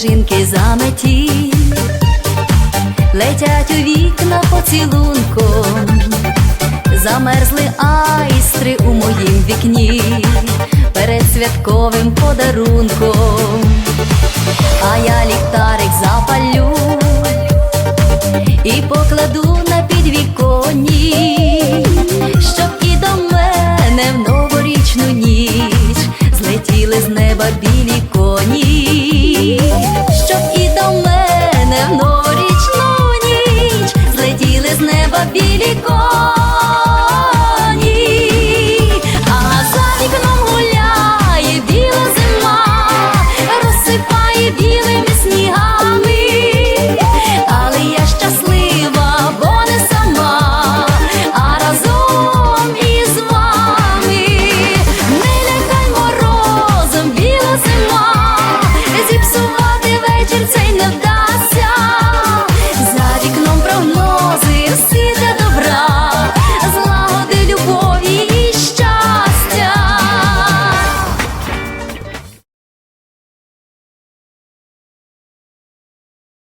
сніжинки заметі, летять у вікна поцілунком, замерзли айстри у моїм вікні перед святковим подарунком, а я ліхтарик запалю і покладу на підвіконні, щоб і до мене в новорічну ніч злетіли з неба білі неба білі кон.